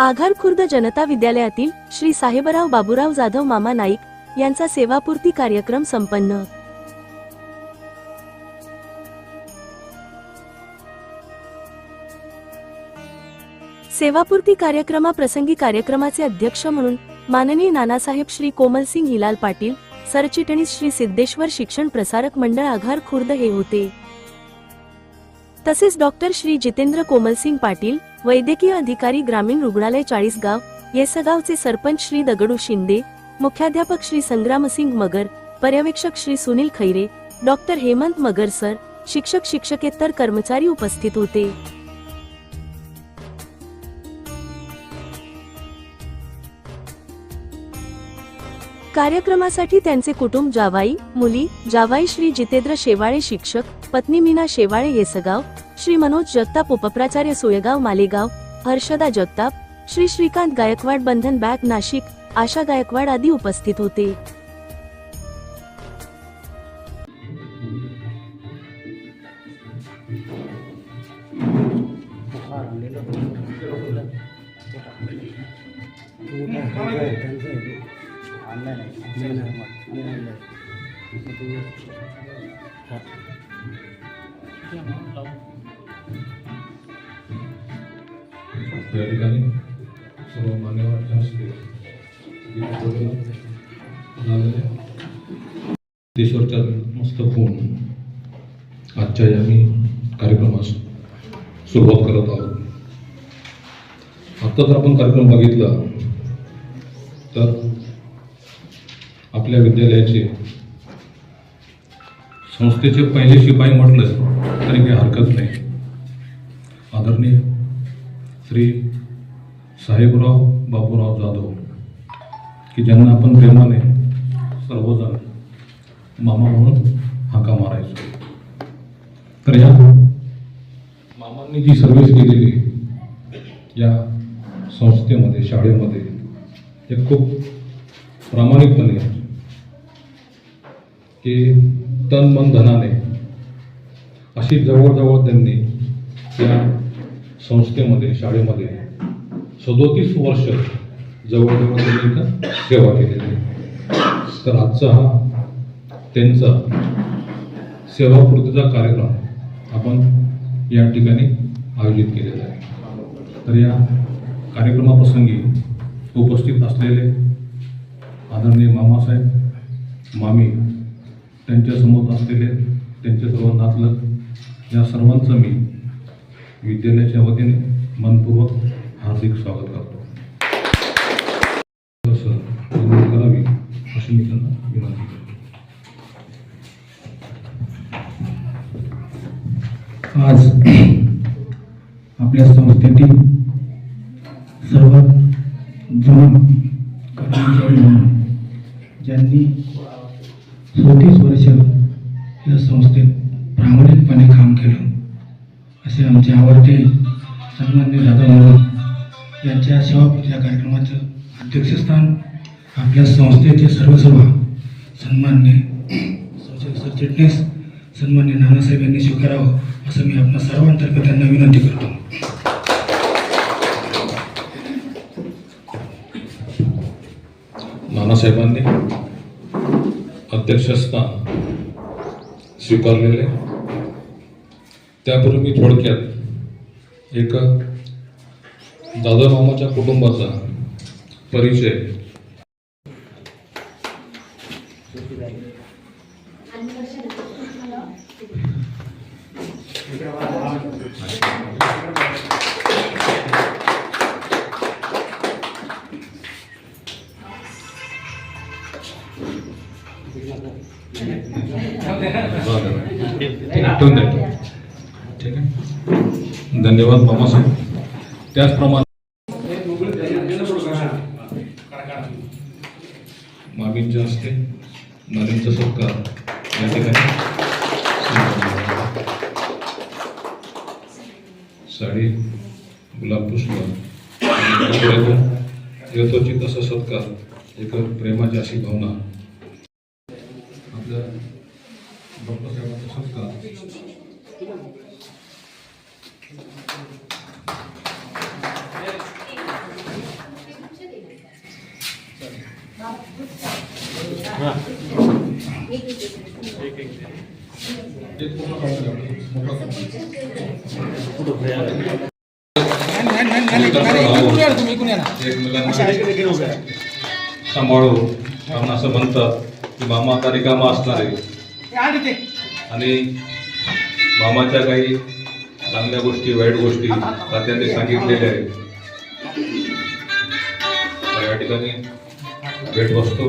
आघार खुर्द जनता विद्यालयातील श्री साहेबराव बाबूराव जाधव मामा नाईक यांचा सेवापूर्ती कार्यक्रम संपन्न. सेवापूर्ती कार्यक्रमाप्रसंगी कार्यक्रमाचे अध्यक्ष म्हणून माननीय नानासाहेब श्री कोमलसिंग हिलाल पाटील सरचिटणीस श्री सिद्धेश्वर शिक्षण प्रसारक मंडळ आघार खुर्द हे होते. तसेच डॉक्टर श्री जितेंद्र कोमलसिंग पाटील वैद्यकीय अधिकारी ग्रामीण रुग्णालय चाळीसगाव येसगावचे सरपंच श्री दगडू शिंदे मुख्याध्यापक श्री संग्रामसिंग मगर पर्यवेक्षक श्री सुनील खैरे डॉक्टर हेमंत मगर सर शिक्षक शिक्षकेतर कर्मचारी उपस्थित होते. कार्यक्रमासाठी त्यांचे कुटुंब जावाई मुली जावाई श्री जितेंद्र शेवाळे शिक्षक पत्नी मीना शेवाळे येसगाव श्री मनोज जगताप उपप्राचार्य सोयगाव मालेगाव. हर्षदा जगताप श्री श्रीकांत गायकवाड बंधन बॅग नाशिक. आशा गायकवाड आदी उपस्थित होते. या ठिकाणी सर्व मान्यवरच्या हस्ते देशवरच्या मस्तक होऊन आजच्या या मी कार्यक्रमास सुरुवात करत आहोत. आत्ता जर आपण कार्यक्रम बघितला तर आपल्या विद्यालयाचे संस्थेचे पहिले शिपाई म्हटलं तरी काही हरकत नाही. आदरणीय श्री साहेबराव बाबूराव जाधव की ज्यांना आपण प्रेमाने सर्वजण मामा म्हणून हाका मारायचो. तर या मामांनी जी सर्व्हिस केलेली या संस्थेमध्ये शाळेमध्ये हे खूप प्रामाणिकपणे की तन मन धनाने अशी जवळजवळ त्यांनी या संस्थेमध्ये शाळेमध्ये सदोतीस वर्ष जवळजवळ त्यांनी इथं सेवा केलेली आहे. तर आजचा हा त्यांचा सेवापूर्तीचा कार्यक्रम आपण या ठिकाणी आयोजित केलेला आहे तर या कार्यक्रमाप्रसंगी उपस्थित असलेले आदरणीय मामासाहेब मामी त्यांच्यासमोर असलेले त्यांचे सर्व नातलग या सर्वांचं मी विद्यालयाच्या वतीने मनपूर्वक हार्दिक स्वागत करतो. हो, करावी अशी मी त्यांना विनंती करतो. आज आपल्या संस्थेतील सर्वात जुना कर्मचारी म्हणून ज्यांनी चौतीस वर्ष या संस्थेत असे आमचे आवडते सन्मान्य दादा म्हणून यांच्या सेवापूजा कार्यक्रमाचं अध्यक्षस्थान आपल्या संस्थेचे सर्वसभा सन्मान्य संस्थेचे सरचिटणीस सन्मान्य नानासाहेब यांनी स्वीकारावं असं मी आपल्या सर्वांतर्फे त्यांना विनंती करतो. नानासाहेबांनी अध्यक्षस्थान स्वीकारलेले त्यापूर्वी मी थोडक्यात एक दादा मामाच्या कुटुंबाचा परिचय. ठेवून द्या. ठीक आहे थॉमस त्याचप्रमाणे मामींच्या हस्ते नवीनचा सत्कार या ठिकाणी साडी गुलाब पुष्प यथोचित असा सत्कार एक प्रेमाची अशी भावना. आपल्या डॉक्टर साहेबांचा सत्कार. सांभाळू. कारण असं म्हणतात की मामा आता रिकामा असणार आहे. आणि मामाच्या काही चांगल्या गोष्टी वाईट गोष्टी तात्यांनी सांगितलेल्या आहेत. या ठिकाणी भेट बसतो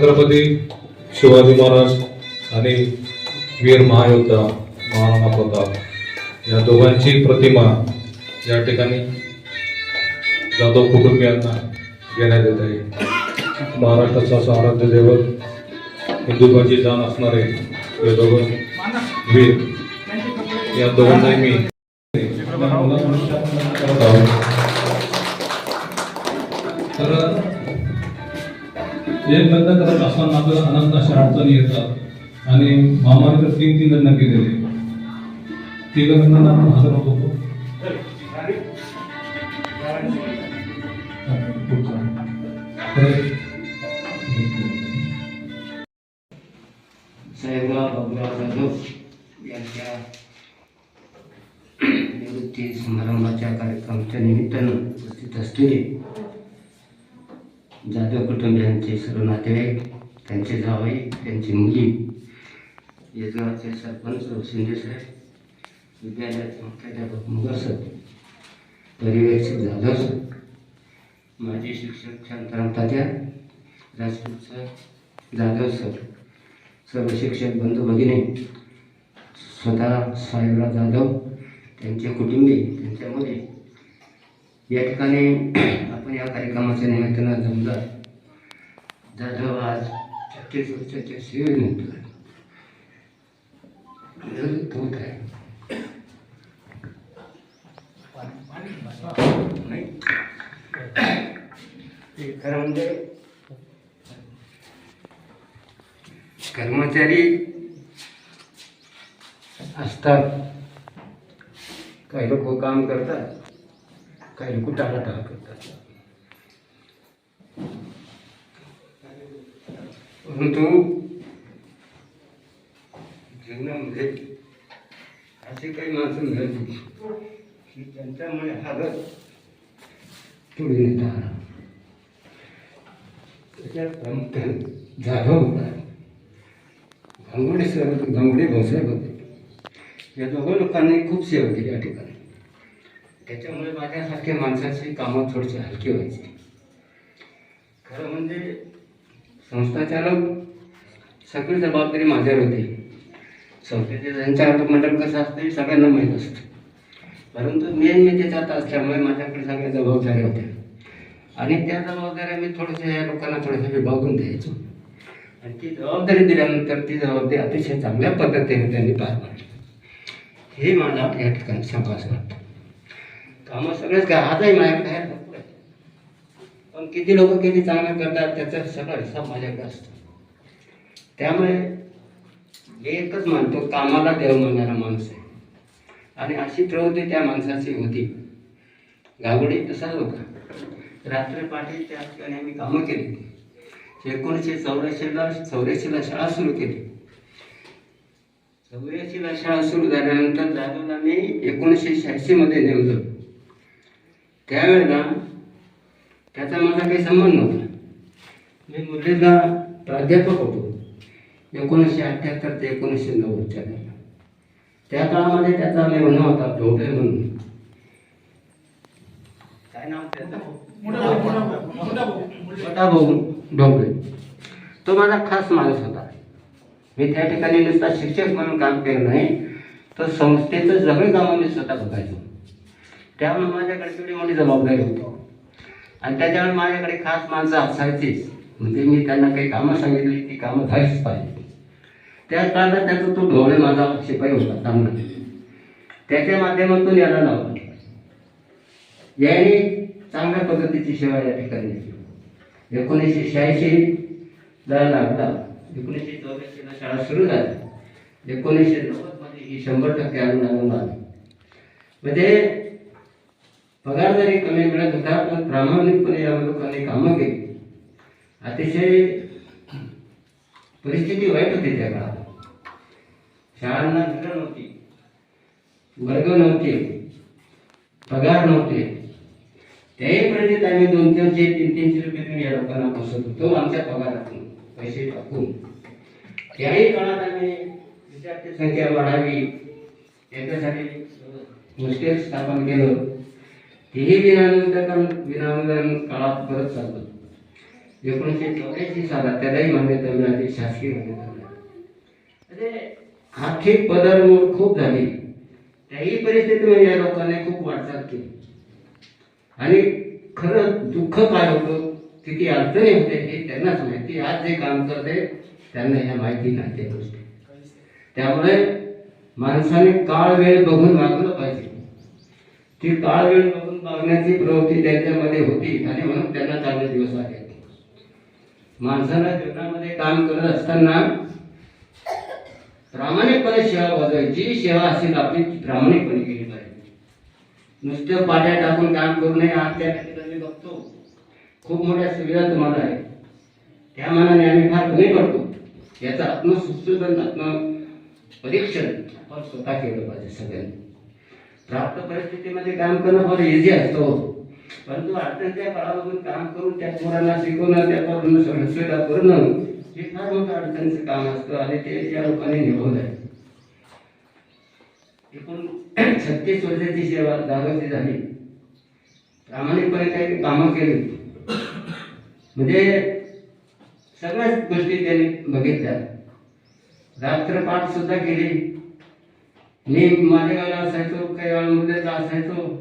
छत्रपती शिवाजी महाराज आणि वीर महायोद्धा महाराणा प्रताप या दोघांची प्रतिमा या ठिकाणी जाधव कुटुंबियांना घेण्यात येत आहे. महाराष्ट्राचा आराध्य दैवत हिंदुत्वाची जाण असणारे हे दोघं वीर या दोघांनाही मी तर एक बंद करत असताना आपल्याला अनंत अशा अडचणी येतात आणि मामाने तर तीन तीन लग्न केलेले. ती लग्न आपण हजर होतो तर साहेबराव बाबुराव जाधव यांच्या निवृत्ती समारंभाच्या कार्यक्रमाच्या निमित्तानं उपस्थित असलेले जाधव कुटुंबियांचे सर्व नातेवाईक त्यांचे जावई त्यांची मुली यजगावचे सरपंच शिंदेसाहेब विद्यालयाचे मुख्याध्यापक मुगर सर परिवेक्षक जाधव सर माजी शिक्षक शांताराम तात्या राजपूत सर जाधव सर सर्व शिक्षक बंधू भगिनी स्वतः साहेबराव जाधव त्यांचे कुटुंबी त्यांच्या मुली या ठिकाणी आपण या कार्यक्रमाच्या निमित्तानं जमदार जाधव आज छत्तीस वर्षाच्या सेवेनिमित्त निवृत्त होत आहे. खरं म्हणजे कर्मचारी असतात. काही लोक काम करतात. काही लोक टाळाटाळ करतात. परंतु जीवनामध्ये असे काही माणसं मिळाली की त्यांच्यामुळे हालत पुढे आला त्याच्यात जाधव होता गांगुडे सर गांगुडे भाऊसाहेब होते. या दोघं लोकांनी खूप सेवा केली या ठिकाणी. त्याच्यामुळे माझ्यासारख्या माणसाची कामं थोडीशी हलकी व्हायची. खरं म्हणजे संस्थाचालक सगळी जबाबदारी माझ्यावर होती. संस्थेचे संचालक मंडळ कसं असतं हे सगळ्यांना माहीत असतं. परंतु मेन मी त्याच्यात असल्यामुळे माझ्याकडे सगळ्या जबाबदाऱ्या होत्या. आणि त्या जबाबदाऱ्या मी थोड्याशा या लोकांना थोडंसं विभागून द्यायचो. आणि ती जबाबदारी दिल्यानंतर ती जबाबदारी अतिशय चांगल्या पद्धतीने त्यांनी पार पाडली. हे मला या ठिकाणी शाबास वाटतं. कामं सगळेच काय आजही माझ्याकडे आहे भरपूर आहे. पण किती लोक किती चांगलं करतात त्याचा सगळा हिसाब माझ्याकडे असतो. त्यामुळे एकच मानतो कामाला देव म्हणणारा माणूस आहे. आणि अशी प्रवृत्ती त्या माणसाची होती. गावडी तसाच होता? रात्रपाठी त्या ठिकाणी आम्ही कामं केली. एकोणीसशे चौऱ्याऐंशीला चौऱ्याऐंशीला शाळा सुरू केली. चौऱ्याऐंशीला शाळा सुरू झाल्यानंतर जाधवला मी एकोणीसशे शहाऐंशीमध्ये नेमलं त्यावेळेला त्याचा माझा काही संबंध नव्हता मी मुरलीला प्राध्यापक होतो. एकोणीसशे अठ्ठ्याहत्तर ते एकोणीसशे नव्वदच्या दरम्यान त्या काळामध्ये त्याचा मी मेहना होता ढोबळे म्हणून. काय नाव त्याचं? भाऊ ढोबळे तो माझा खास माणूस होता. मी त्या ठिकाणी नुसता शिक्षक म्हणून काम केलं नाही. तर संस्थेचं सगळे कामं मी स्वतः बघायचो. त्यामुळे माझ्याकडे तेवढी मोठी जबाबदारी होती. आणि त्याच्यामुळे माझ्याकडे खास माणसं असायचीच. म्हणजे मी त्यांना काही कामं सांगितली ती कामं झालीच पाहिजे. त्या काळात त्याचा तो ढोळे माझा शिपाई होता चांगला त्याच्या माध्यमातून याला लावला. याने चांगल्या पद्धतीची सेवा या ठिकाणी दिली एकोणीसशे शहाऐंशी ला लागला. एकोणीसशे चौऱ्याऐंशीला शाळा सुरू झाली. एकोणीसशे नव्वदमध्ये ही शंभर टक्के अनुदान आली म्हणजे पगार जरी कमी मिळत होता पण प्रामाणिकपणे या लोकांनी कामं केली. अतिशय परिस्थिती वाईट होती त्या काळात. शाळांना घरं नव्हती वर्ग नव्हते पगार नव्हते. त्याही परिस्थितीत आम्ही दोन तीनशे तीन तीनशे रुपये तुम्ही या लोकांना पोसत होतो आमच्या पगारातून पैसे टाकून. त्याही काळात आम्ही विद्यार्थी संख्या वाढावी याच्यासाठी हॉस्टेल स्थापन केलं. तेही विनानंतर विनानुदान काळात परत चालतो. एकोणीसशे चौऱ्याऐंशी सालात त्यालाही मान्यता मिळाली शासकीय मान्यता मिळाली. म्हणजे आर्थिक पदरमोड खूप झाली. त्याही परिस्थितीमध्ये या लोकांनी खूप वाटचाल केली. आणि खरं दुःख काय होतं किती अडचणी होते हे त्यांनाच माहिती. आज जे काम करते त्यांना ह्या माहिती नाही त्या गोष्टी. त्यामुळे माणसाने काळ वेळ बघून वागलं पाहिजे. ती काळ वेळ बघून बघण्याची प्रवृत्ती त्यांच्यामध्ये होती आणि म्हणून त्यांना चांगले दिवस आले. माणसाला जीवनामध्ये काम करत असताना प्रामाणिकपणे सेवा बजावायची सेवा असेल आपली प्रामाणिकपणे केली पाहिजे. नुसतं पाट्या टाकून काम करू नये आज त्या ठिकाणी बघतो. खूप मोठ्या सुविधा तुम्हाला आहे त्या मानाने आम्ही फार कमी पडतो. याचं आत्मसुशोधन आत्म परीक्षण आपण स्वतः केलं पाहिजे सगळ्यांनी. प्राप्त परिस्थितीमध्ये काम करणं फार इझी असतो हो. परंतु अडचणच्या काळामधून काम करून त्या पोरांना शिकवणं त्या पोरांना सगळं सुविधा करणं हे फार मोठं अडचणीचं काम असतं आणि ते त्या लोकांनी निभवलं आहे एकूण छत्तीस वर्षाची सेवा दादाची झाली. प्रामाणिकपणे काही कामं केली. म्हणजे सगळ्याच गोष्टी त्यांनी बघितल्या. रात्रपाठ सुद्धा केली. मी मालेगावला असायचो. काही वेळा असायचो